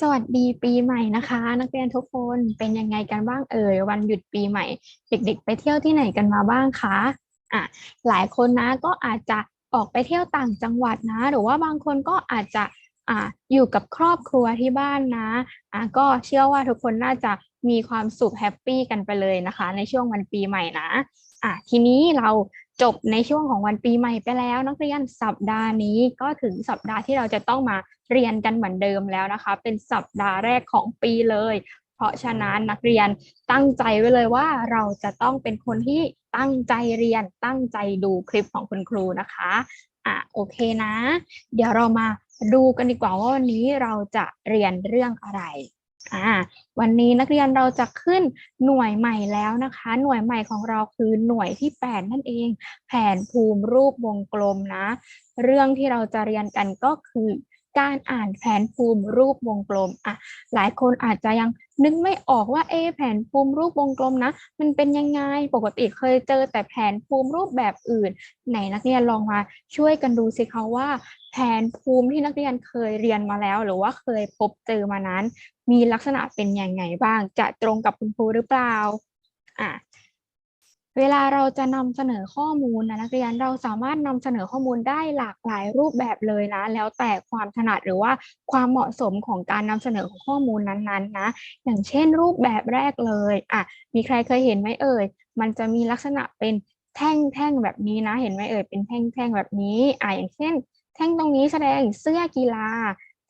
สวัสดีปีใหม่นะคะ นักเรียนทุกคนเป็นยังไงกันบ้างเอ่ยวันหยุดปีใหม่ เด็ก ๆ ไปเที่ยวที่ไหนกันมาบ้างคะอะหลายคนนะก็อาจจะออกไปเที่ยวต่างจังหวัดนะ หรือว่าบางคนก็อาจจะอะอยู่กับครอบครัวที่บ้านนะอะก็เชื่อว่าทุกคนน่าจะมีความสุขแฮปปี้กันไปเลยนะคะ ในช่วงวันปีใหม่นะอะทีนี้เรา จบในช่วงของวันปีใหม่ไปแล้ว นักเรียนสัปดาห์นี้ก็ถึงสัปดาห์ที่เราจะต้องมาเรียนกันเหมือนเดิมแล้วนะคะ เป็นสัปดาห์แรกของปีเลย เพราะฉะนั้นนักเรียนตั้งใจไว้เลยว่าเราจะต้องเป็นคนที่ตั้งใจเรียนตั้งใจดูคลิปของคุณครูนะคะอะโอเคนะ เดี๋ยวเรามาดูกันดีกว่าว่าวันนี้เราจะเรียนเรื่องอะไร อ่าวันนี้นักเรียนเราจะขึ้นหน่วยใหม่แล้วนะคะ หน่วยใหม่ของเราคือหน่วยที่ 8 นั่นเอง แผนภูมิรูปวงกลมนะ เรื่องที่เราจะเรียนกันก็คือ การอ่านแผนภูมิรูปวงกลมอะหลายคนอาจจะยังนึกไม่ออกว่าเอแผนภูมิรูปวงกลมนะ มันเป็นยังไงปกติเคยเจอแต่แผนภูมิรูปแบบอื่น ไหนนักเรียนลองมาช่วยกันดูสิคะว่า แผนภูมิที่นักเรียนเคยเรียนมาแล้ว หรือว่าเคยพบเจอมานั้น มีลักษณะเป็นยังไงบ้างจะตรงกับคุณครูหรือเปล่าอะ เวลาเราจะนำเสนอข้อมูลนะนักเรียนเราสามารถนำเสนอข้อมูลได้หลากหลายรูปแบบเลยนะ แล้วแต่ความถนัดหรือว่าความเหมาะสมของการนำเสนอของข้อมูลนั้นๆนะอย่างเช่น รูปแบบแรกเลยอะมีใครเคยเห็นไหมเอ่ย มันจะมีลักษณะเป็นแท่งๆแบบนี้นะ เห็นไหมเอ่ยเป็นแท่งๆแบบนี้อะอย่างเช่น แท่งตรงนี้แสดงเสื้อกีฬา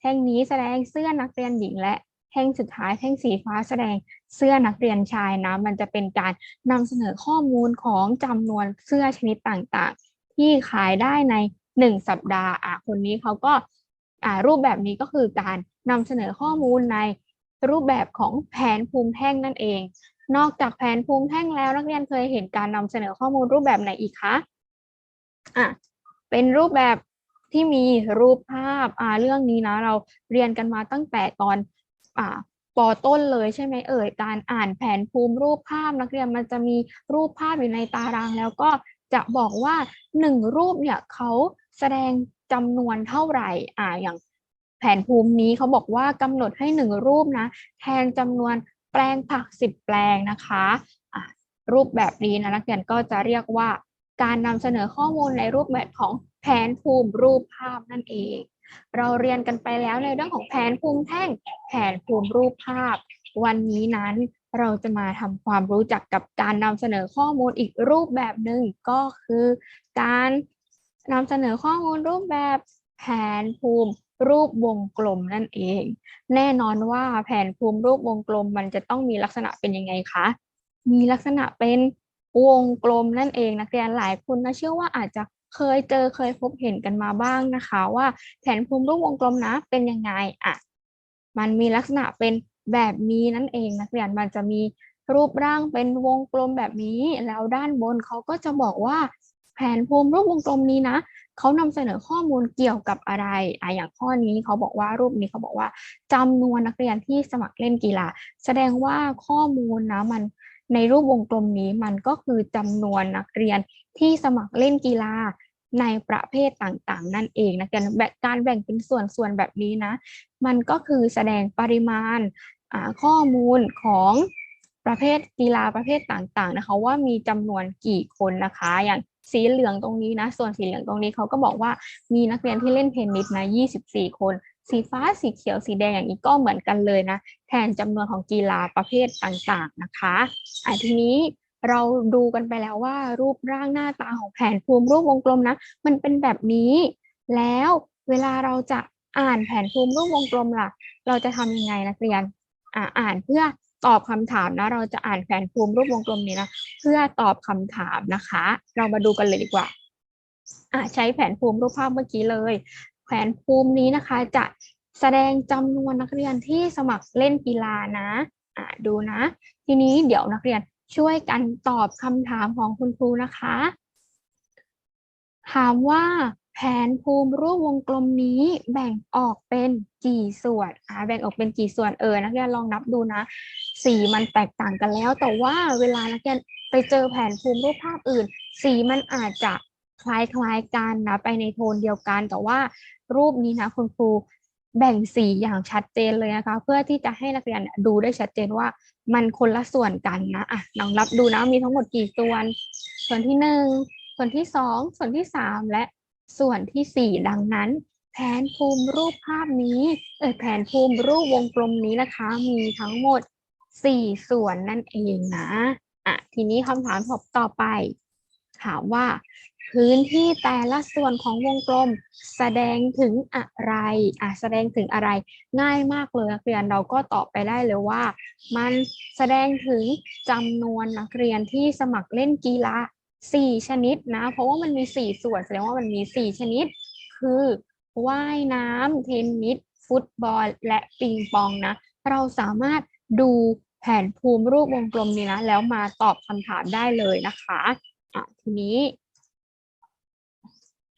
แท่งนี้แสดงเสื้อนักเรียนหญิงและ ท่งสุดท้ายแท่งสีฟ้าแสดงเสื้อนักเรียนชายนะ มันจะเป็นการนำเสนอข้อมูลของจำนวนเสื้อชนิดต่างๆ ที่ขายได้ในหนึ่งสัปดาห์อะคนนี้เขาก็อ่ารูปแบบนี้ก็คือการนำเสนอข้อมูลในรูปแบบของแผนภูมิแท่งนั่นเอง นอกจากแผนภูมิแท่งแล้วนักเรียนเคยเห็นการนำเสนอข้อมูลรูปแบบไหนอีกคะอะเป็นรูปแบบที่มีรูปภาพอ่าเรื่องนี้นะเราเรียนกันมาตั้งแต่ตอน อ่าปอต้นเลยใช่ไหมเอ่ยการอ่านแผนภูมิรูปภาพนักเรียนมันจะมีรูปภาพอยู่ในตารางแล้วก็จะบอกว่าหนึ่งรูปเนี่ยเขาแสดงจำนวนเท่าไหร่อ่าอย่างแผนภูมินี้เขาบอกว่ากำหนดให้หนึ่งรูปนะ แทนจำนวนแปลงผักสิบแปลงนะคะรูปแบบนี้นะนักเรียนก็จะเรียกว่า การนำเสนอข้อมูลในรูปแบบของแผนภูมิรูปภาพนั่นเอง เราเรียนกันไปแล้วในเรื่องของแผนภูมิแท่ง แผนภูมิรูปภาพ วันนี้นั้นเราจะมาทำความรู้จักกับการนำเสนอข้อมูลอีกรูปแบบหนึ่งก็คือ การนำเสนอข้อมูลรูปแบบแผนภูมิรูปวงกลมนั่นเอง แน่นอนว่าแผนภูมิรูปวงกลมมันจะต้องมีลักษณะเป็นยังไงคะ มีลักษณะเป็นวงกลมนั่นเองนักเรียนหลายคนนะเชื่อว่าอาจจะ เคยเจอเคยพบเห็นกันมาบ้างนะคะ ว่าแผนภูมิรูปวงกลมนะเป็นยังไงอะมันมีลักษณะเป็นแบบนี้นั่นเองนักเรียนมันจะมีรูปร่างเป็นวงกลมแบบนี้ แล้วด้านบนเขาก็จะบอกว่า แผนภูมิรูปวงกลมนี้นะเขานำเสนอข้อมูลเกี่ยวกับอะไรอะอย่างข้อนี้เขาบอกว่ารูปนี้เขาบอกว่าจำนวนนักเรียนที่สมัครเล่นกีฬาแสดงว่าข้อมูลนะมัน ในรูปวงกลมนี้มันก็คือจำนวนนักเรียนที่สมัครเล่นกีฬาในประเภทต่างๆ นั่นเองนะการแบ่งการแบ่งเป็นส่วนๆแบบนี้นะ มันก็คือแสดงปริมาณข้อมูลของประเภทกีฬาประเภทต่างๆนะคะว่ามีจำนวนกี่คนนะคะ อย่างสีเหลืองตรงนี้นะ ส่วนสีเหลืองตรงนี้เขาก็บอกว่ามีนักเรียนที่เล่นเทนนิสนะ 24 คน สีฟ้าสีเขียวสีแดงอย่างนี้ก็เหมือนกันเลยนะแทนจำนวนของกีฬาประเภทต่างๆนะคะอะทีนี้เราดูกันไปแล้วว่ารูปร่างหน้าตาของแผนภูมิรูปวงกลมนะ มันเป็นแบบนี้ แล้วเวลาเราจะอ่านแผนภูมิรูปวงกลมล่ะ เราจะทำยังไงนักเรียนอ่าอ่านเพื่อตอบคำถามนะ เราจะอ่านแผนภูมิรูปวงกลมนี้นะเพื่อตอบคำถามนะคะ เรามาดูกันเลยดีกว่าอ่าใช้แผนภูมิรูปภาพเมื่อกี้เลย แผนภูมินี้นะคะ จะแสดงจำนวนนักเรียนที่สมัครเล่นกีฬานะอ่าดูนะ ทีนี้เดี๋ยวนักเรียนช่วยกันตอบคำถามของคุณครูนะคะ ถามว่าแผนภูมิรูปวงกลมนี้แบ่งออกเป็นกี่ส่วนอ่าแบ่งออกเป็นกี่ส่วนเออนักเรียนลองนับดูนะ สีมันแตกต่างกันแล้ว แต่ว่าเวลานักเรียนไปเจอแผนภูมิรูปภาพอื่น สีมันอาจจะคล้ายๆกันนะไปในโทนเดียวกัน แต่ว่า รูปนี้นะคุณครูแบ่งสีอย่างชัดเจนเลยนะคะ เพื่อที่จะให้นักเรียนดูได้ชัดเจนว่ามันคนละส่วนกันนะอะลองรับดูนะมีทั้งหมดกี่ส่วน ส่วนที่หนึ่งส่วนที่สองส่วนที่สามและส่วนที่สี่ดังนั้น แผนภูมิรูปภาพนี้เออแผนภูมิรูปวงกลมนี้นะคะ มีทั้งหมดสี่ส่วนนั่นเองนะอะทีนี้คำถามต่อไป ถามว่า พื้นที่แต่ละส่วนของวงกลมแสดงถึงอะไรอะแสดงถึงอะไร ง่ายมากเลยนักเรียนเราก็ตอบไปได้เลยว่า มันแสดงถึงจำนวนนักเรียนที่สมัครเล่นกีฬา4ชนิดนะ เพราะว่ามันมี 4 ส่วนแสดงว่ามันมี 4 ชนิด คือว่ายน้ำเทนนิสฟุตบอล และปิงปองนะ เราสามารถดูแผนภูมิรูปวงกลมนี้นะ แล้วมาตอบคำถามได้เลยนะคะ อะทีนี้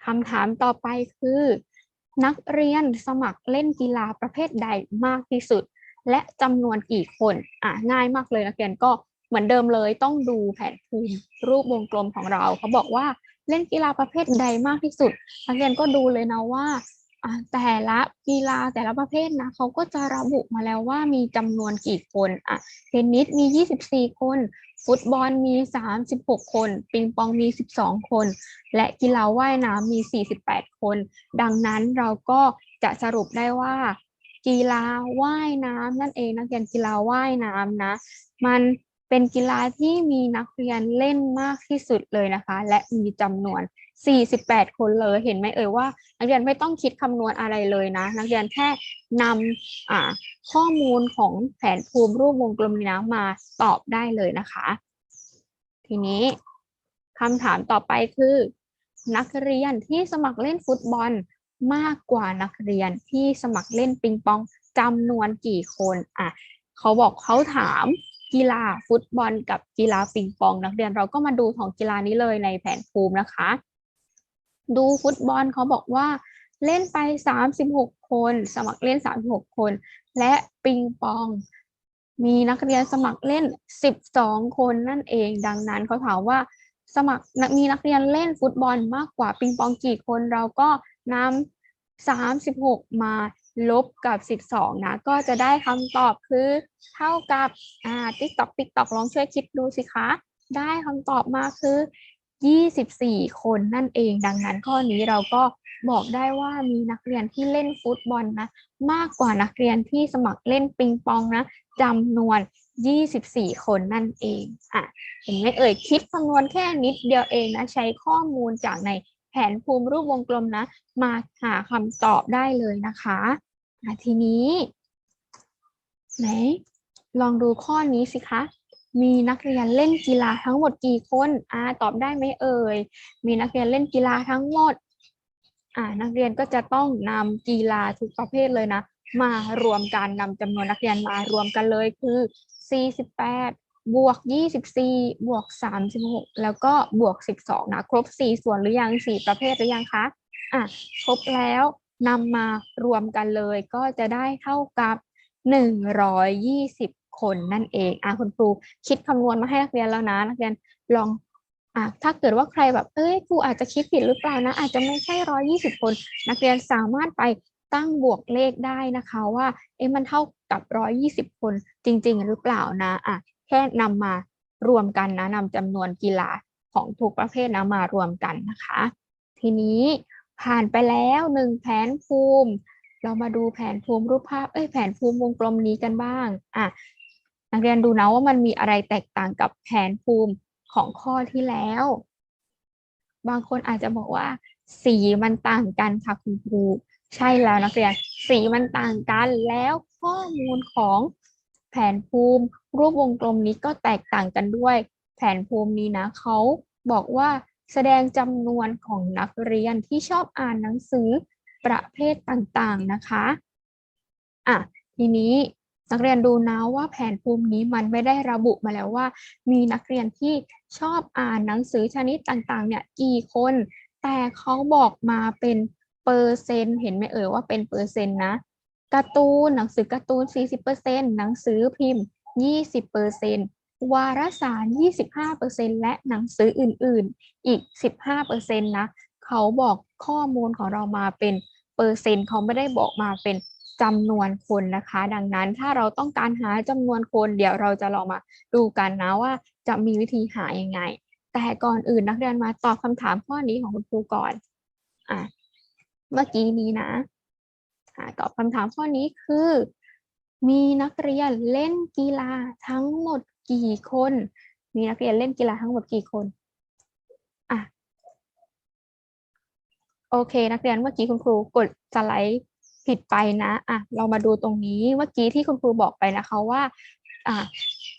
คำถามต่อไปคือ นักเรียนสมัครเล่นกีฬาประเภทใดมากที่สุด และจำนวนกี่คนอะง่ายมากเลยนักเรียนก็เหมือนเดิมเลยต้องดูแผนภูมิรูปวงกลมของเรา เขาบอกว่าเล่นกีฬาประเภทใดมากที่สุด นักเรียนก็ดูเลยนะว่าแต่ละกีฬาแต่ละประเภทนะเขาก็จะระบุมาแล้วว่ามีจำนวนกี่คนอะเทนนิสมี 24 คน ฟุตบอลมี 36 คน ปิงปองมี 12 คน และกีฬาว่ายน้ำมี 48 คน ดังนั้นเราก็จะสรุปได้ว่า กีฬาว่ายน้ำนั่นเองนักเรียนกีฬาว่ายน้ำนะ มัน เป็นกีฬาที่มีนักเรียนเล่นมากที่สุดเลยนะคะ และมีจำนวน 48 คนเลยเห็นไหมเอ่ยว่า นักเรียนไม่ต้องคิดคำนวณอะไรเลยนะ นักเรียนแค่นำอ่าข้อมูลของแผนภูมิรูปวงกลมนี้นะมาตอบได้เลยนะคะ ทีนี้คำถามต่อไปคือ นักเรียนที่สมัครเล่นฟุตบอลมากกว่านักเรียนที่สมัครเล่นปิงปองจำนวนกี่คนอะเขาบอกเขาถาม กีฬาฟุตบอลกับกีฬาปิงปอง นักเรียนเราก็มาดูของกีฬานี้เลยในแผนภูมินะคะ ดูฟุตบอลเขาบอกว่าเล่นไป 36 คน สมัครเล่น 36 คน และปิงปอง มีนักเรียนสมัครเล่น 12 คนนั่นเอง ดังนั้นเขาถามว่าสมัครมีนักเรียนเล่นฟุตบอลมากกว่าปิงปองกี่คนเราก็นำ36 มา ลบกับ 12 นะ ก็จะได้คำตอบคือเท่ากับอ่าติ๊กตอกติ๊กตอกลองช่วยคิดดูสิคะ ได้คำตอบมาคือ 24 คนนั่นเอง ดังนั้นข้อนี้เราก็บอกได้ว่ามีนักเรียนที่เล่นฟุตบอลนะ มากกว่านักเรียนที่สมัครเล่นปิงปองนะจำนวน 24 คนนั่นเองอะเห็นไหมเอ่ยคิดคำนวณแค่นิดเดียวเองนะ ใช้ข้อมูลจากในแผนภูมิรูปวงกลมนะ มาหาคำตอบได้เลยนะคะ อะทีนี้ไหนลองดูข้อนี้สิคะ มีนักเรียนเล่นกีฬาทั้งหมดกี่คนอ่าตอบได้ไหมเอ่ย มีนักเรียนเล่นกีฬาทั้งหมดอ่านักเรียนก็จะต้องนำกีฬาทุกประเภทเลยนะ มารวมกันนำจำนวนนักเรียนมารวมกันเลยคือ 48 บวก 24 บวก 36 แล้วก็บวก 12 นะ ครบ 4 ส่วนหรือยัง 4 ประเภทหรือยังคะอะครบแล้ว นำมารวมกันเลยก็จะได้เท่ากับ 120 คนนั่นเองอะคุณครูคิดคำนวณมาให้นักเรียนแล้วนะ นักเรียนลองอะถ้าเกิดว่าใครแบบ เอ้ยครูอาจจะคิดผิดหรือเปล่านะ อาจจะไม่ใช่ 120 คน นักเรียนสามารถไปตั้งบวกเลขได้นะคะว่า เอ๊ะมันเท่ากับ 120 คนจริง ๆ หรือเปล่านะอะแค่นำมารวมกันนะนำจำนวนกีฬาของทุกประเภทนะมารวมกันนะคะ ทีนี้ ผ่านไปแล้วหนึ่งแผนภูมิ เรามาดูแผนภูมิรูปภาพเอ้ยแผนภูมิวงกลมนี้กันบ้างอะนักเรียนดูนะว่ามันมีอะไรแตกต่างกับแผนภูมิของข้อที่แล้ว บางคนอาจจะบอกว่า สีมันต่างกันค่ะคุณครูใช่แล้วนักเรียนสีมันต่างกันแล้วข้อมูลของแผนภูมิรูปวงกลมนี้ก็แตกต่างกันด้วย แผนภูมินี้นะเขาบอกว่า แสดงจำนวนของนักเรียนที่ชอบอ่านหนังสือประเภทต่างๆนะคะอะทีนี้นักเรียนดูนะว่าแผนภูมินี้มันไม่ได้ระบุมาแล้วว่า มีนักเรียนที่ชอบอ่านหนังสือชนิดต่างๆ เนี่ยกี่คน แต่เขาบอกมาเป็นเปอร์เซ็นต์เห็นไหมเอ่ยว่าเป็นเปอร์เซ็นต์นะการ์ตูนหนังสือการ์ตูน 40%หนังสือพิมพ์ 20% วารสาร 25%และหนังสืออื่นๆ อีก 15%นะเขาบอกข้อมูลของเรามาเป็นเปอร์เซ็นต์เขาไม่ได้บอกมาเป็นจำนวนคนนะคะ ดังนั้นถ้าเราต้องการหาจำนวนคนเดี๋ยวเราจะลองมาดูกันนะว่าจะมีวิธีหายังไง แต่ก่อนอื่นนักเรียนมาตอบคำถามข้อนี้ของคุณครูก่อนอะเมื่อกี้นี้นะอะตอบคำถามข้อนี้คือ มีนักเรียนเล่นกีฬาทั้งหมด กี่คน มีนักเรียนเล่นกีฬาทั้งหมดกี่คนอะโอเค นักเรียนเมื่อกี้คุณครูกดสไลด์ผิดไปนะอะเรามาดูตรงนี้เมื่อกี้ที่คุณครูบอกไปนะคะว่าอะ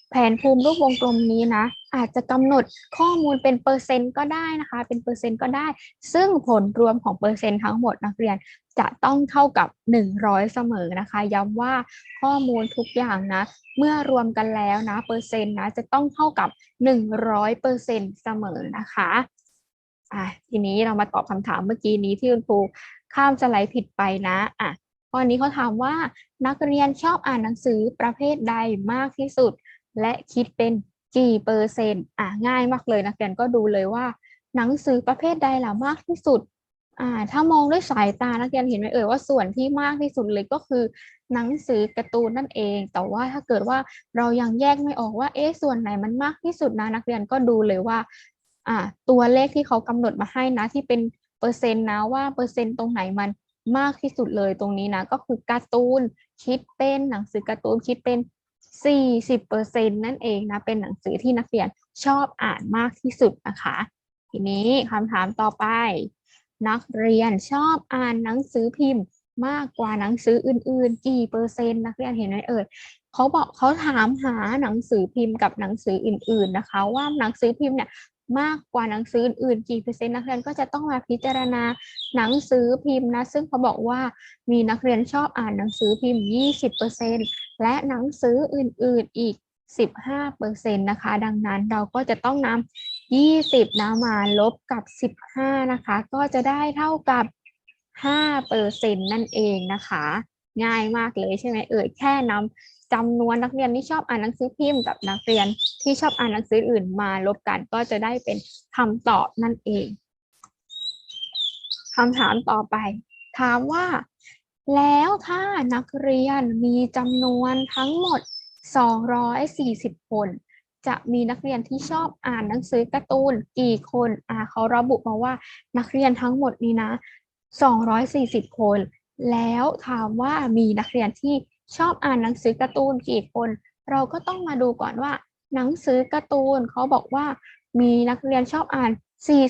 แผนภูมิรูปวงกลมนี้นะ อาจจะกำหนดข้อมูลเป็นเปอร์เซ็นต์ก็ได้นะคะ เป็นเปอร์เซ็นต์ก็ได้ ซึ่งผลรวมของเปอร์เซ็นต์ทั้งหมดนักเรียนจะต้องเท่ากับ 100 เสมอนะคะ ย้ำว่าข้อมูลทุกอย่างนะ เมื่อรวมกันแล้วนะเปอร์เซ็นต์นะจะต้องเท่ากับ 100เปอร์เซ็นต์เสมอนะคะอะทีนี้เรามาตอบคำถามเมื่อกี้นี้ที่คุณครูข้ามสไลด์ผิดไปนะอะข้อนี้เขาถามว่านักเรียนชอบอ่านหนังสือประเภทใดมากที่สุด และคิดเป็นกี่เปอร์เซ็นต์อะง่ายมากเลยนักเรียนก็ดูเลยว่า หนังสือประเภทใดล่ะมากที่สุดอ่าถ้ามองด้วยสายตานักเรียนเห็นไหมเอ่ยว่าส่วนที่มากที่สุดเลยก็คือ หนังสือการ์ตูนนั่นเอง แต่ว่าถ้าเกิดว่าเรายังแยกไม่ออกว่าเอ๊ะส่วนไหนมันมากที่สุดนะนักเรียนก็ดูเลยว่าอ่าตัวเลขที่เขากำหนดมาให้นะที่เป็นเปอร์เซ็นต์นะว่าเปอร์เซ็นต์ตรงไหนมันมากที่สุดเลยตรงนี้นะก็คือการ์ตูนคิดเป็นหนังสือการ์ตูนคิดเป็น 40%นั่นเองนะเป็นหนังสือที่นักเรียนชอบอ่านมากที่สุดนะคะ ทีนี้คำถามต่อไป นักเรียนชอบอ่านหนังสือพิมพ์มากกว่าหนังสืออื่น ๆ กี่เปอร์เซ็นต์นักเรียนเห็นไหมเอ่ยเขาบอกเขาถามหาหนังสือพิมพ์กับหนังสืออื่น ๆนะคะ ว่าหนังสือพิมพ์เนี่ย มากกว่าหนังสืออื่นกี่เปอร์เซ็นต์นักเรียนก็จะต้องมาพิจารณาหนังสือพิมพ์นะ ซึ่งเขาบอกว่ามีนักเรียนชอบอ่านหนังสือพิมพ์ 20%และหนังสืออื่น ๆอีก 15%นะคะ ดังนั้นเราก็จะต้องนำ20นะมาลบกับ 15 นะคะ ก็จะได้เท่ากับ5%นั่นเองนะคะ ง่ายมากเลยใช่ไหมเอ่ยแค่นำ จำนวนนักเรียนที่ชอบอ่านหนังสือพิมพ์กับนักเรียนที่ชอบอ่านหนังสืออื่นมาลบกันก็จะได้เป็นคำตอบนั่นเองคำถามต่อไป ถามว่า แล้วถ้านักเรียนมีจำนวนทั้งหมด 240 คน จะมีนักเรียนที่ชอบอ่านหนังสือการ์ตูนกี่คนอ่าเขาระบุมาว่านักเรียนทั้งหมดนี้นะ 240 คน แล้วถามว่ามีนักเรียนที่ ชอบอ่านหนังสือการ์ตูนกี่คน เราก็ต้องมาดูก่อนว่า หนังสือการ์ตูนเขาบอกว่ามีนักเรียนชอบอ่าน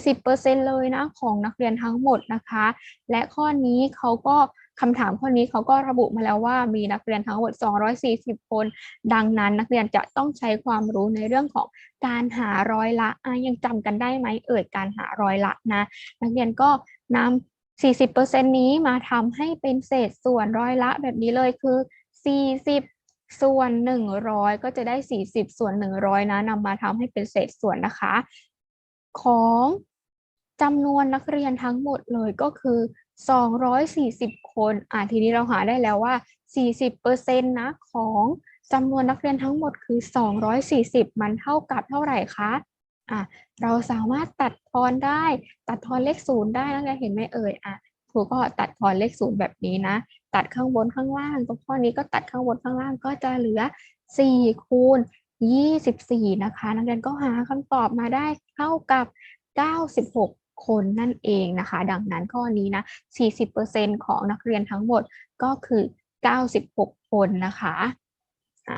40%เลยนะของนักเรียนทั้งหมดนะคะ และข้อนี้เขาก็คำถามข้อนี้เขาก็ระบุมาแล้วว่ามีนักเรียนทั้งหมด 240 คน ดังนั้นนักเรียนจะต้องใช้ความรู้ในเรื่องของการหาร้อยละะยังจำกันได้ไหมเอ่ยการหาร้อยละนะ นักเรียนก็นำ40%นี้มาทำให้เป็นเศษส่วนร้อยละแบบนี้เลยคือ 40 ส่วน 100 ก็จะได้ 40 ส่วน 100 นะนำมาทำให้เป็นเศษส่วนนะคะ ของจำนวนนักเรียนทั้งหมดเลยก็คือ 240 คนอ่าทีนี้เราหาได้แล้วว่า 40%นะของจำนวนนักเรียนทั้งหมดคือ 240 มันเท่ากับเท่าไหร่คะอะเราสามารถตัดทอนได้ ตัดทอนเลขศูนย์ได้นักเรียนเห็นไหมเอ่ยอะครูก็ตัดทอนเลขศูนย์แบบนี้นะ ตัดข้างบนข้างล่าง ตรงข้อนี้ก็ตัดข้างบนข้างล่างก็จะเหลือ 4 คูณ 24 นะคะ นักเรียนก็หาคำตอบมาได้เท่ากับ 96 คนนั่นเองนะคะ ดังนั้นข้อนี้นะ 40%ของนักเรียนทั้งหมดก็คือ 96 คนนะคะ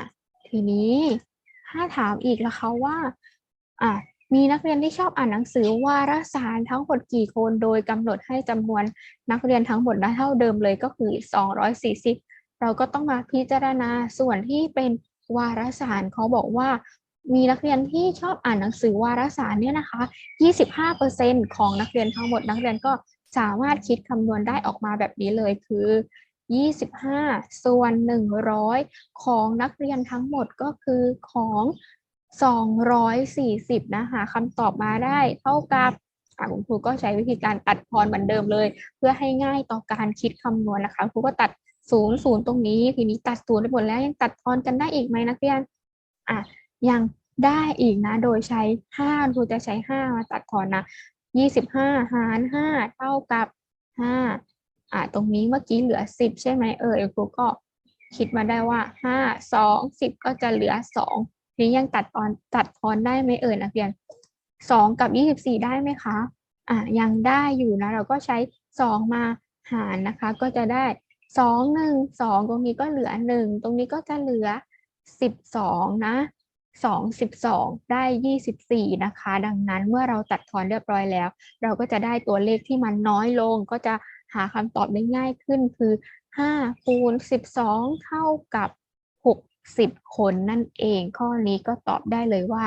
ะทีนี้ถ้าถามอีกนะคะว่าอะ มีนักเรียนที่ชอบอ่านหนังสือวารสารทั้งหมดกี่คน โดยกำหนดให้จำนวนนักเรียนทั้งหมดนะเท่าเดิมเลยก็คือ 240 เราก็ต้องมาพิจารณาส่วนที่เป็นวารสารเขาบอกว่า มีนักเรียนที่ชอบอ่านหนังสือวารสารเนี่ยนะคะ 25%ของนักเรียนทั้งหมดนักเรียนก็สามารถคิดคำนวณได้ออกมาแบบนี้เลยคือ 25 ส่วน 100 ของนักเรียนทั้งหมดก็คือของ 240 นะคะคำตอบมาได้เท่ากับคุณครูก็ใช้วิธีการตัดทอนเหมือนเดิมเลย เพื่อให้ง่ายต่อการคิดคำนวณนะคะครูก็ตัดศูนย์ศูนย์ตรงนี้ทีนี้ตัดศูนย์ไปหมดแล้วยังตัดทอนกันได้อีกไหมนักเรียนอะยังได้อีกนะ โดยใช้ห้าครูจะใช้ห้ามาตัดทอนนะยี่สิบห้ารห้าเท่ากับห้าอ่าตรงนี้เมื่อกี้เหลือสิบใช่ไหมเอ่ยครูก็คิดมาได้ว่าห้าสองสิบก็จะเหลือสองที นี้ยังตัดตอนตัดทอนได้ไหมเอ่ยนักเรียนสองกับยี่สิบสี่ได้ไหมคะอ่ายังได้อยู่นะ เราก็ใช้สองมาหารนะคะ ก็จะได้สองหนึ่งสองตรงนี้ก็เหลือหนึ่งตรงนี้ก็จะเหลือสิบสองนะสองสิบสองได้ยี่สิบสี่นะคะ ดังนั้นเมื่อเราตัดทอนเรียบร้อยแล้ว เราก็จะได้ตัวเลขที่มันน้อยลง ก็จะหาคำตอบได้ง่ายขึ้นคือห้าคูณสิบสองเท่ากับ สิบคนนั่นเอง ข้อนี้ก็ตอบได้เลยว่า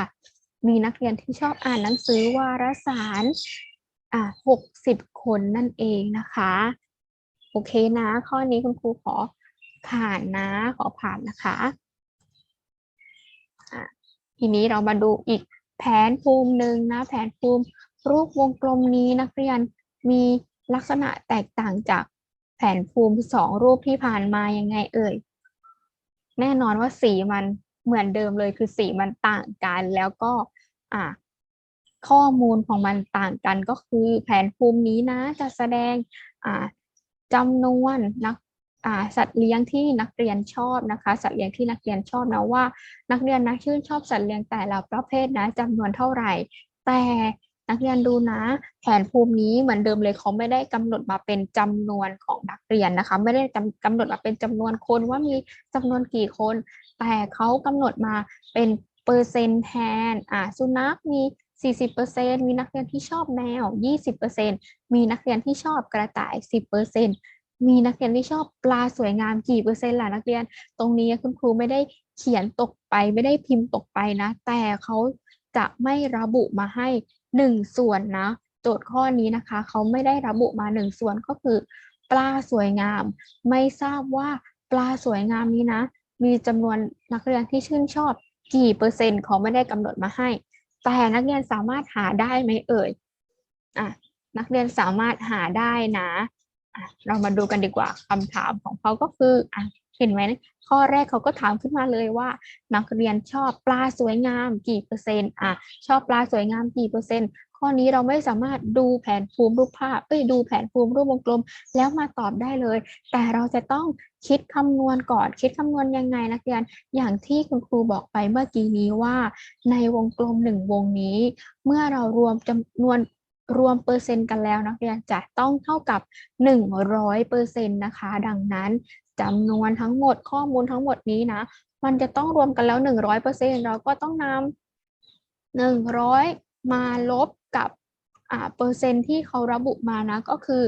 มีนักเรียนที่ชอบอ่านหนังสือวารสารอ่าหกสิบคนนั่นเองนะคะ โอเคนะ ข้อนี้คุณครูขอผ่านนะ ขอผ่านนะคะะทีนี้เรามาดูอีกแผนภูมิหนึ่งนะ แผนภูมิรูปวงกลมนี้นักเรียนมีลักษณะแตกต่างจากแผนภูมิสองรูปที่ผ่านมายังไงเอ่ย แน่นอนว่าสีมันเหมือนเดิมเลยคือสีมันต่างกัน แล้วก็อ่าข้อมูลของมันต่างกันก็คือแผนภูมินี้นะจะแสดงอ่าจำนวนนักสัตว์เลี้ยงที่นักเรียนชอบนะคะ สัตว์เลี้ยงที่นักเรียนชอบนะว่า นักเรียนนะชื่นชอบสัตว์เลี้ยงแต่ละประเภทนะจำนวนเท่าไหร่ แต่ นักเรียนดูนะ แผนภูมินี้เหมือนเดิมเลยเขาไม่ได้กำหนดมาเป็นจำนวนของนักเรียนนะคะ ไม่ได้กำกำหนดมาเป็นจำนวนคนว่ามีจำนวนกี่คน แต่เขากำหนดมาเป็นเปอร์เซ็นต์แทนอ่าสุนัขมี40%มีนักเรียนที่ชอบแมว 20%มีนักเรียนที่ชอบกระต่าย 10%มีนักเรียนที่ชอบปลาสวยงามกี่เปอร์เซ็นต์ล่ะนักเรียน ตรงนี้คุณครูไม่ได้เขียนตกไปไม่ได้พิมพ์ตกไปนะ แต่เขาจะไม่ระบุมาให้ หนึ่งส่วนนะโจทย์ข้อนี้นะคะเขาไม่ได้ระบุมาหนึ่งส่วนก็คือ ปลาสวยงาม ไม่ทราบว่าปลาสวยงามนี้นะ มีจำนวนนักเรียนที่ชื่นชอบกี่เปอร์เซ็นต์เขาไม่ได้กำหนดมาให้ แต่นักเรียนสามารถหาได้ไหมเอ่ยอะนักเรียนสามารถหาได้นะอะเรามาดูกันดีกว่าคำถามของเขาก็คืออะเห็นไหม ข้อแรกเขาก็ถามขึ้นมาเลยว่า นักเรียนชอบปลาสวยงามกี่เปอร์เซ็นต์อะชอบปลาสวยงามกี่เปอร์เซ็นต์ข้อนี้เราไม่สามารถดูแผนภูมิรูปภาพเอ้ยดูแผนภูมิรูปวงกลม แล้วมาตอบได้เลย แต่เราจะต้องคิดคำนวณก่อนคิดคำนวณยังไงนักเรียนอย่างที่คุณครูบอกไปเมื่อกี้นี้ว่า ในวงกลมหนึ่งวงนี้ เมื่อเรารวมจำนวนรวมเปอร์เซ็นต์กันแล้วนักเรียนจะต้องเท่ากับ 100เปอร์เซ็นต์นะคะ ดังนั้น จำนวนทั้งหมดข้อมูลทั้งหมดนี้นะ มันจะต้องรวมกันแล้ว 100เปอร์เซ็นต์เราก็ต้องนำ100 มาลบกับอ่าเปอร์เซ็นต์ที่เขาระบุมานะ ก็คือ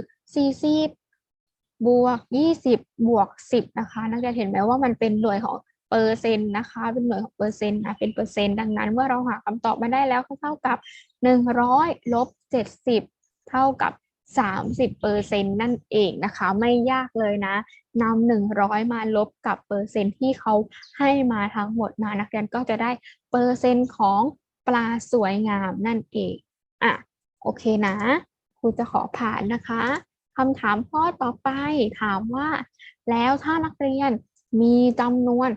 40บวก 20 บวก 10 นะคะ นักเรียนเห็นไหมว่ามันเป็นหน่วยของเปอร์เซ็นต์นะคะ เป็นหน่วยของเปอร์เซ็นต์นะ เป็นเปอร์เซ็นต์ดังนั้นเมื่อเราหาคำตอบมาได้แล้วก็เท่ากับ 100ลบ70 เท่ากับ 30เปอร์เซ็นต์นั่นเองนะคะ ไม่ยากเลยนะนำ100มาลบกับเปอร์เซ็นต์ที่เขาให้มาทั้งหมดนะนักเรียนก็จะได้เปอร์เซ็นต์ของปลาสวยงามนั่นเองอะโอเคนะครูจะขอผ่านนะคะคำถามข้อต่อไปถามว่า แล้วถ้านักเรียนมีจำนวน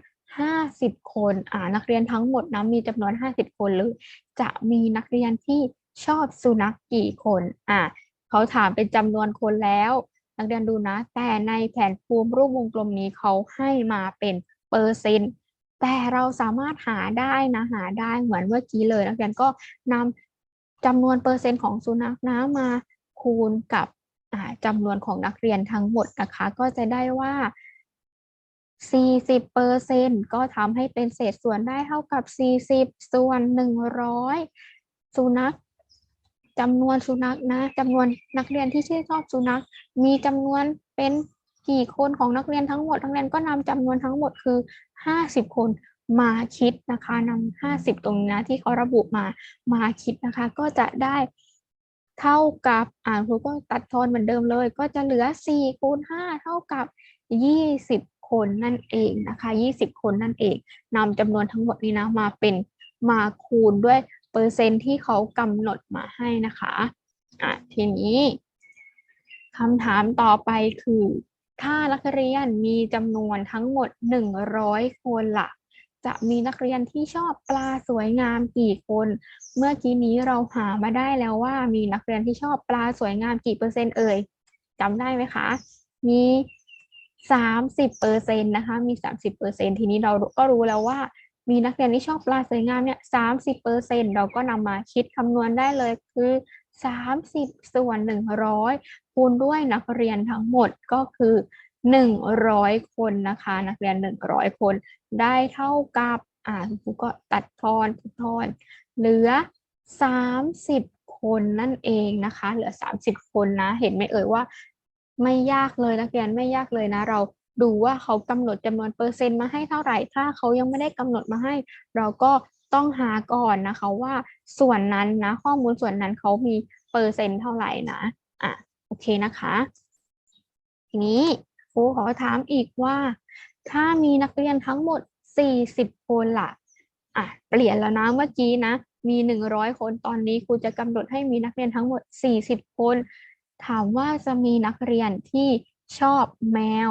50 คนอ่านักเรียนทั้งหมดนะมีจำนวน 50 คนเลยจะมีนักเรียนที่ชอบสุนัขกี่คนอ่า เขาถามเป็นจำนวนคนแล้ว นักเรียนดูนะ แต่ในแผนภูมิรูปวงกลมนี้เขาให้มาเป็นเปอร์เซ็นต์แต่เราสามารถหาได้นะหาได้เหมือนเมื่อกี้เลยนักเรียนก็นำจำนวนเปอร์เซ็นต์ของสุนัขนะมาคูณกับจำนวนของนักเรียนทั้งหมดนะคะ ก็จะได้ว่า 40เปอร์เซ็นก็ทำให้เป็นเศษส่วนได้เท่ากับ 40 ส่วน 100 สุนัข จำนวนสุนัขนะจำนวนนักเรียนที่ชื่นชอบสุนัข มีจำนวนเป็นกี่คนของนักเรียนทั้งหมด นักเรียนก็นำจำนวนทั้งหมดคือ 50 คนมาคิดนะคะนำ50 ตรงนี้นะที่เขาระบุมามาคิดนะคะ ก็จะได้เท่ากับอ่าครูก็ตัดทอนเหมือนเดิมเลย ก็จะเหลือ4คูณ5เท่ากับ 20 คนนั่นเองนะคะ 20 คนนั่นเองนำจำนวนทั้งหมดนี้นะมาเป็นมาคูณด้วย เปอร์เซ็นที่เขากำหนดมาให้นะคะอะทีนี้คำถามต่อไปคือ ถ้านักเรียนมีจำนวนทั้งหมด 100 คนละ่ะ จะมีนักเรียนที่ชอบปลาสวยงามกี่คน เมื่อกี้นี้เราหามาได้แล้วว่ามีนักเรียนที่ชอบปลาสวยงามกี่เปอร์เซ็นต์เอ่ยจำได้ไหมคะ มีสามสิบเปอร์เซ็นต์นะคะ มีสามสิบเปอร์เซ็นทีนี้เราก็รู้แล้วว่า มีนักเรียนที่ชอบปลาสวยงามเนี่ยสามสิบเปอร์เซ็นเราก็นำมาคิดคำนวณได้เลยคือสามสิบส่วนหนึ่งร้อยคูณด้วยนักเรียนทั้งหมดก็คือหนึ่งร้อยคนนะคะ นักเรียนหนึ่งร้อยคนได้เท่ากับอ่าครูก็ตัดทอนทอน เหลือสามสิบคนนั่นเองนะคะ เหลือสามสิบคนนะ เห็นไหมเอ่ยว่า ไม่ยากเลยนักเรียนไม่ยากเลยนะเรา ดูว่าเขากำหนดจำนวนเปอร์เซ็นต์มาให้เท่าไหร่ ถ้าเขายังไม่ได้กำหนดมาให้ เราก็ต้องหาก่อนนะคะว่าส่วนนั้นนะข้อมูลส่วนนั้นเขามีเปอร์เซ็นต์เท่าไหร่นะอะโอเคนะคะ ทีนี้ครูขอถามอีกว่า ถ้ามีนักเรียนทั้งหมด 40 คนล่ะอะเปลี่ยนแล้วนะเมื่อกี้นะมี 100 คนตอนนี้ครูจะกำหนดให้มีนักเรียนทั้งหมด 40 คน ถามว่าจะมีนักเรียนที่ชอบแมว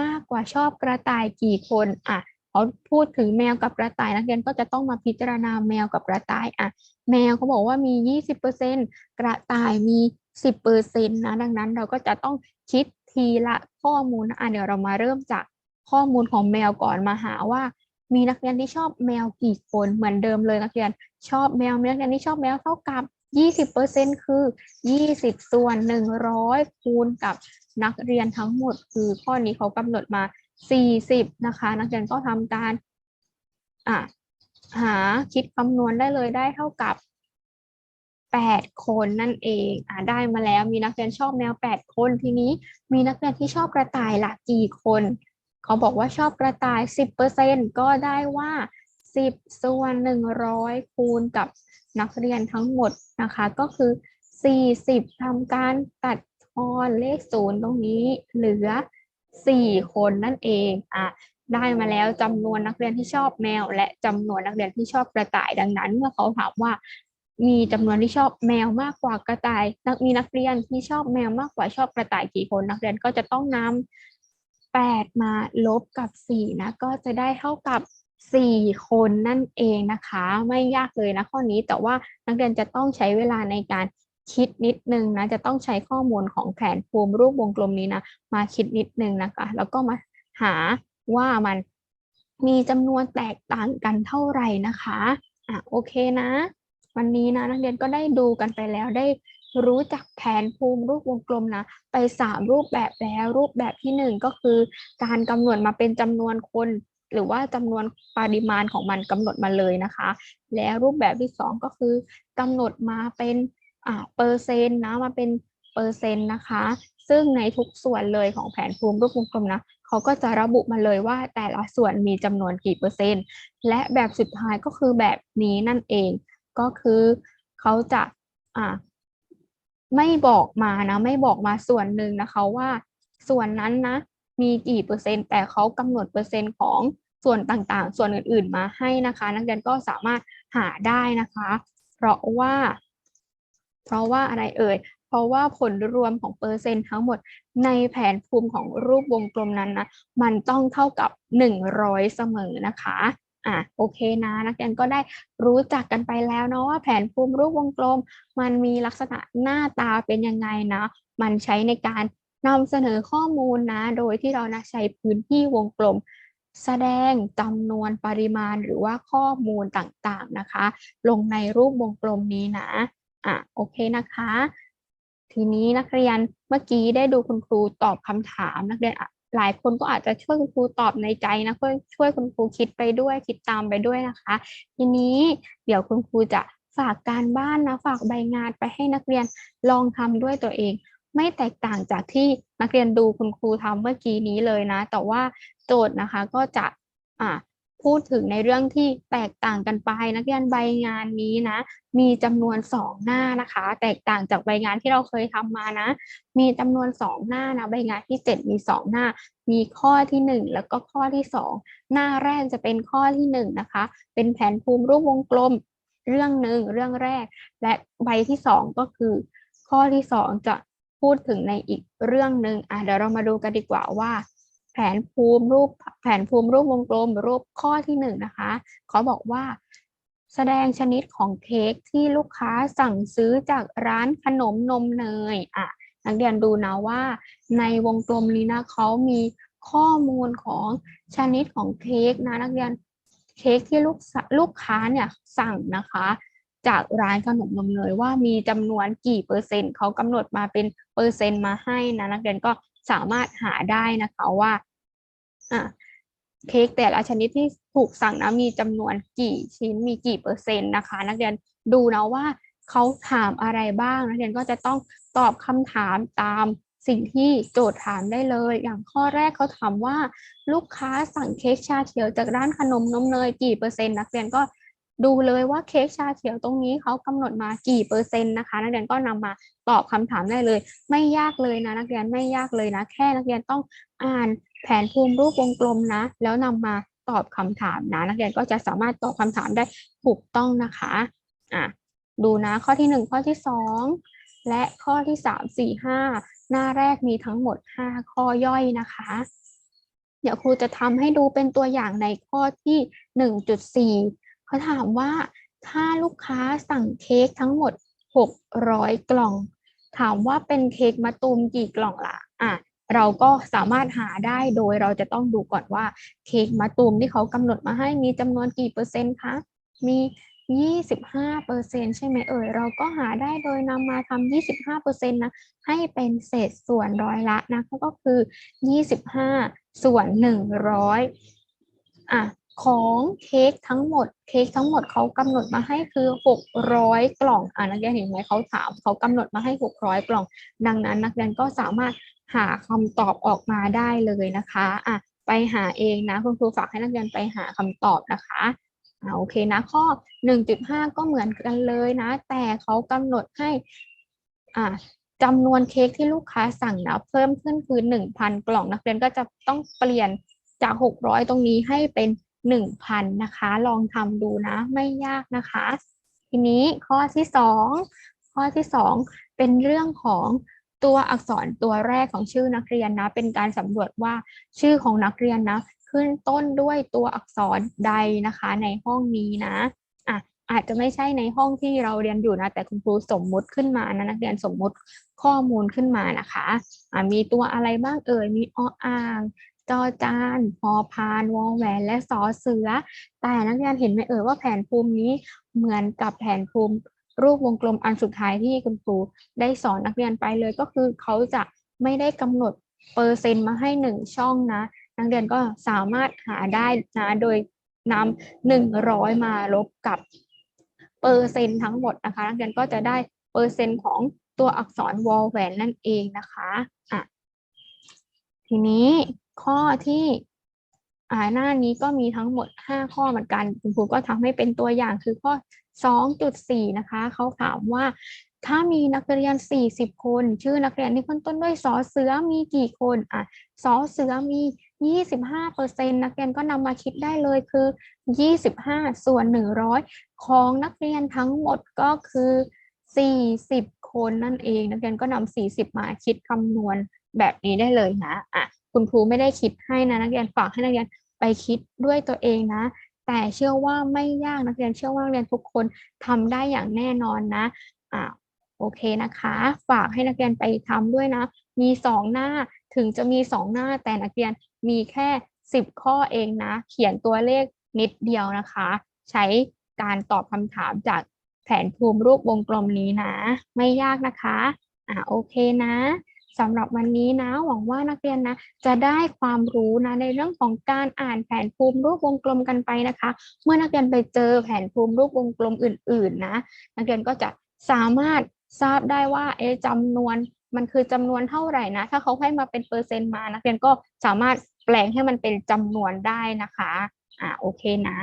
มากกว่าชอบกระต่ายกี่คนอะเขาพูดถึงแมวกับกระต่ายนักเรียนก็จะต้องมาพิจารณาแมวกับกระต่ายอะแมวเขาบอกว่ามี 20%กระต่ายมี 10%นะดังนั้นเราก็จะต้องคิดทีละข้อมูลอะเดี๋ยวเรามาเริ่มจากข้อมูลของแมวก่อนมาหาว่า มีนักเรียนที่ชอบแมวกี่คนเหมือนเดิมเลยนักเรียนชอบแมวมีนักเรียนที่ชอบแมวเท่ากับ 20%คือ 20 ส่วน 100 คูณกับ นักเรียนทั้งหมด คือข้อนี้เขากำหนดมา 40 นะคะ นักเรียนก็ทำการอะหาคิดคำนวณได้เลยได้เท่ากับ 8 คนนั่นเองอ่าได้มาแล้วมีนักเรียนชอบแมว 8 คนทีนี้มีนักเรียนที่ชอบกระต่ายละกี่คน เขาบอกว่าชอบกระต่าย 10%ก็ได้ว่า 10 ส่วน 100 คูณกับนักเรียนทั้งหมดนะคะ ก็คือ 40ทำการตัด ทอนเลขศูนย์ตรงนี้เหลือ 4 คนนั่นเองอะได้มาแล้วจำนวนนักเรียนที่ชอบแมว และจำนวนนักเรียนที่ชอบกระต่ายดังนั้น เมื่อเขาถามว่า มีจำนวนที่ชอบแมวมากกว่ากระต่ายนักมีนักเรียนที่ชอบแมวมากกว่าชอบกระต่ายกี่คนนักเรียนก็จะต้องนำแปดมาลบกับสี่นะ ก็จะได้เท่ากับสี่คนนั่นเองนะคะ ไม่ยากเลยนะข้อนี้แต่ว่านักเรียนจะต้องใช้เวลาในการ คิดนิดนึงนะจะต้องใช้ข้อมูลของแผนภูมิรูปวงกลมนี้นะมาคิดนิดนึงนะคะ แล้วก็มาหาว่ามันมีจำนวนแตกต่างกันเท่าไหร่นะคะอะโอเคนะ วันนี้นะนักเรียนก็ได้ดูกันไปแล้วได้รู้จักแผนภูมิรูปวงกลมนะไปสามรูปแบบแล้วรูปแบบที่หนึ่งก็คือ การกำหนดมาเป็นจำนวนคน หรือว่าจำนวนปริมาณของมันกำหนดมาเลยนะคะ แล้วรูปแบบที่สองก็คือกำหนดมาเป็น เปอร์เซ็นต์นะมาเป็นเปอร์เซ็นต์นะคะ ซึ่งในทุกส่วนเลยของแผนภูมิรูปวงกลมนะเขาก็จะระบุมาเลยว่าแต่ละส่วนมีจำนวนกี่เปอร์เซ็นต์ และแบบสุดท้ายก็คือแบบนี้นั่นเอง ก็คือเขาจะอ่าไม่บอกมานะ ไม่บอกมาส่วนหนึ่งนะคะว่าส่วนนั้นนะ มีกี่เปอร์เซ็นต์ แต่เขากำหนดเปอร์เซ็นต์ของส่วนต่างๆ ส่วนอื่นๆมาให้นะคะ นักเรียนก็สามารถหาได้นะคะ เพราะว่า เพราะว่าอะไรเอ่ย เพราะว่าผลรวมของเปอร์เซ็นต์ทั้งหมดในแผนภูมิของรูปวงกลมนั้นนะ มันต้องเท่ากับ 100 เสมอนะคะอะโอเคนะนักเรียนก็ได้รู้จักกันไปแล้วเนาะว่าแผนภูมิรูปวงกลม มันมีลักษณะหน้าตาเป็นยังไงนะ มันใช้ในการนำเสนอข้อมูลนะ โดยที่เรานะใช้พื้นที่วงกลม แสดงจำนวนปริมาณหรือว่าข้อมูลต่างๆนะคะ ลงในรูปวงกลมนี้นะ อะโอเคนะคะ ทีนี้นักเรียนเมื่อกี้ได้ดูคุณครูตอบคำถามนักเรียนอะหลายคนก็อาจจะช่วยคุณครูตอบในใจนะช่วยช่วยคุณครูคิดไปด้วยคิดตามไปด้วยนะคะ ทีนี้เดี๋ยวคุณครูจะฝากการบ้านนะฝากใบงานไปให้นักเรียนลองทำด้วยตัวเอง ไม่แตกต่างจากที่นักเรียนดูคุณครูทำเมื่อกี้นี้เลยนะ แต่ว่าโจทย์นะคะก็จะอ่า พูดถึงในเรื่องที่แตกต่างกันไป นักเรียนใบงานนี้นะ มีจำนวนสองหน้านะคะ แตกต่างจากใบงานที่เราเคยทำมานะ มีจำนวนสองหน้านะใบงานที่เจ็ดมีสองหน้า มีข้อที่หนึ่งแล้วก็ข้อที่สองหน้าแรกจะเป็นข้อที่หนึ่งนะคะเป็นแผนภูมิรูปวงกลมเรื่องหนึ่งเรื่องแรก และใบที่สองก็คือ ข้อที่สองจะพูดถึงในอีกเรื่องหนึ่งอะเดี๋ยวเรามาดูกันดีกว่าว่า แผนภูมิรูปแผนภูมิรูปวงกลมรูปข้อที่หนึ่งนะคะเขาบอกว่า แสดงชนิดของเค้กที่ลูกค้าสั่งซื้อจากร้านขนมนมเนยอะนักเรียนดูนะว่า ในวงกลมนี้นะเขามีข้อมูลของชนิดของเค้กนะนักเรียนเค้กที่ลูกลูกค้าเนี่ยสั่งนะคะ จากร้านขนมนมเนยว่ามีจำนวนกี่เปอร์เซ็นต์เขากำหนดมาเป็นเปอร์เซ็นต์มาให้นะนักเรียนก็ สามารถหาได้นะคะว่าเค้กแต่ละชนิดที่ถูกสั่งนะมีจำนวนกี่ชิ้นมีกี่เปอร์เซ็นต์นะคะ นักเรียนดูนะว่าเขาถามอะไรบ้าง นักเรียนก็จะต้องตอบคำถามตามสิ่งที่โจทย์ถามได้เลย อย่างข้อแรกเขาถามว่า ลูกค้าสั่งเค้กชาเขียวจากร้านขนมนมเนยกี่เปอร์เซ็นต์นักเรียนก็ ดูเลยว่าเค้กชาเขียวตรงนี้เขากำหนดมากี่เปอร์เซ็นต์นะคะ นักเรียนก็นำมาตอบคำถามได้เลย ไม่ยากเลยนะนักเรียนไม่ยากเลยนะ แค่นักเรียนต้องอ่านแผนภูมิรูปวงกลมนะ แล้วนำมาตอบคำถามนะ นักเรียนก็จะสามารถตอบคำถามได้ถูกต้องนะคะอะดูนะข้อที่หนึ่งข้อที่สองและข้อที่สามสี่ห้าหน้าแรกมีทั้งหมดห้าข้อย่อยนะคะ เดี๋ยวครูจะทำให้ดูเป็นตัวอย่างในข้อที่หนึ่งจุดสี่ เขาถามว่าถ้าลูกค้าสั่งเค้กทั้งหมดหกร้อยกล่อง ถามว่าเป็นเค้กมะตูมกี่กล่องละอะเราก็สามารถหาได้โดยเราจะต้องดูก่อนว่าเค้กมะตูมที่เขากำหนดมาให้มีจำนวนกี่เปอร์เซ็นต์คะ มียี่สิบห้าเปอร์เซ็นใช่ไหมเอ่ย เราก็หาได้โดยนำมาทำยี่สิบห้าเปอร์เซ็นต์นะ ให้เป็นเศษส่วนร้อยละนะ ก็คือยี่สิบห้าส่วนหนึ่งร้อยอะ ของเค้กทั้งหมด เค้กทั้งหมดเขากำหนดมาให้คือหกร้อยกล่องอะนักเรียนเห็นไหมเขาถามเขากำหนดมาให้หกร้อยกล่อง ดังนั้นนักเรียนก็สามารถหาคำตอบออกมาได้เลยนะคะอะไปหาเองนะคุณครูฝากให้นักเรียนไปหาคำตอบนะคะอ่าโอเคนะข้อ 1.5 ก็เหมือนกันเลยนะ แต่เขากำหนดให้อ่าจำนวนเค้กที่ลูกค้าสั่งนะเพิ่มขึ้นคือ 1,000 กล่องนักเรียนก็จะต้องเปลี่ยนจาก 600 ตรงนี้ให้เป็น 1,000นะคะ ลองทำดูนะ ไม่ยากนะคะ ทีนี้ข้อที่ 2 ข้อที่ 2 เป็นเรื่องของตัวอักษรตัวแรกของชื่อนักเรียนนะ เป็นการสำรวจว่าชื่อของนักเรียนนะ ขึ้นต้นด้วยตัวอักษรใดนะคะในห้องนี้นะอะอาจจะไม่ใช่ในห้องที่เราเรียนอยู่นะ แต่คุณครูสมมุติขึ้นมานะนักเรียนสมมุติข้อมูลขึ้นมานะคะอะมีตัวอะไรบ้างเอ่ยมีออ่าง จอจานพอพานวอแหวน และสอเสือ แต่นักเรียนเห็นไหมเอ่ยว่าแผนภูมินี้เหมือนกับแผนภูมิรูปวงกลมอันสุดท้ายที่คุณครูได้สอนนักเรียนไปเลยก็คือเขาจะไม่ได้กำหนดเปอร์เซ็นต์มาให้หนึ่งช่องนะ นักเรียนก็สามารถหาได้นะโดยนำหนึ่งร้อยมาลบกับเปอร์เซ็นต์ทั้งหมดนะคะ นักเรียนก็จะได้เปอร์เซ็นต์ของตัวอักษรวอลแหวนนั่นเองนะคะอะทีนี้ ข้อที่อ่าหน้านี้ก็มีทั้งหมด 5 ข้อเหมือนกันคุณครูก็ทำให้เป็นตัวอย่างคือข้อ 2.4 นะคะเขาถามว่าถ้ามีนักเรียน 40 คน ชื่อนักเรียนที่ขึ้นต้นด้วยสอเสือมีกี่คนอะสอเสือมี 25เปอร์เซ็นต์นักเรียนก็นำมาคิดได้เลยคือ 25 ส่วน 100 ของนักเรียนทั้งหมดก็คือ 40 คนนั่นเอง นักเรียนก็นำ40 มาคิดคำนวณแบบนี้ได้เลยนะอะ คุณครูไม่ได้คิดให้นะนักเรียนฝากให้นักเรียนไปคิดด้วยตัวเองนะ แต่เชื่อว่าไม่ยากนักเรียนเชื่อว่านักเรียนทุกคนทำได้อย่างแน่นอนนะอะโอเคนะคะ ฝากให้นักเรียนไปทำด้วยนะ มีสองหน้าถึงจะมีสองหน้าแต่นักเรียนมีแค่สิบข้อเองนะ เขียนตัวเลขนิดเดียวนะคะ ใช้การตอบคำถามจากแผนภูมิรูปวงกลมนี้นะ ไม่ยากนะคะ อ่าโอเคนะ สำหรับวันนี้นะ หวังว่านักเรียนนะ จะได้ความรู้นะในเรื่องของการอ่านแผนภูมิรูปวงกลมกันไปนะคะ เมื่อนักเรียนไปเจอแผนภูมิรูปวงกลมอื่น ๆ นะ นักเรียนก็จะสามารถทราบได้ว่าเอะจำนวนมันคือจำนวนเท่าไหร่นะ ถ้าเขาให้มาเป็นเปอร์เซ็นต์มานักเรียนก็สามารถแปลงให้มันเป็นจำนวนได้นะคะอ่าโอเคนะ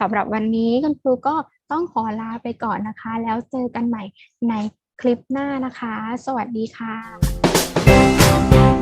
สำหรับวันนี้คุณครูก็ต้องขอลาไปก่อนนะคะ แล้วเจอกันใหม่ในคลิปหน้านะคะ สวัสดีค่ะ Thank you.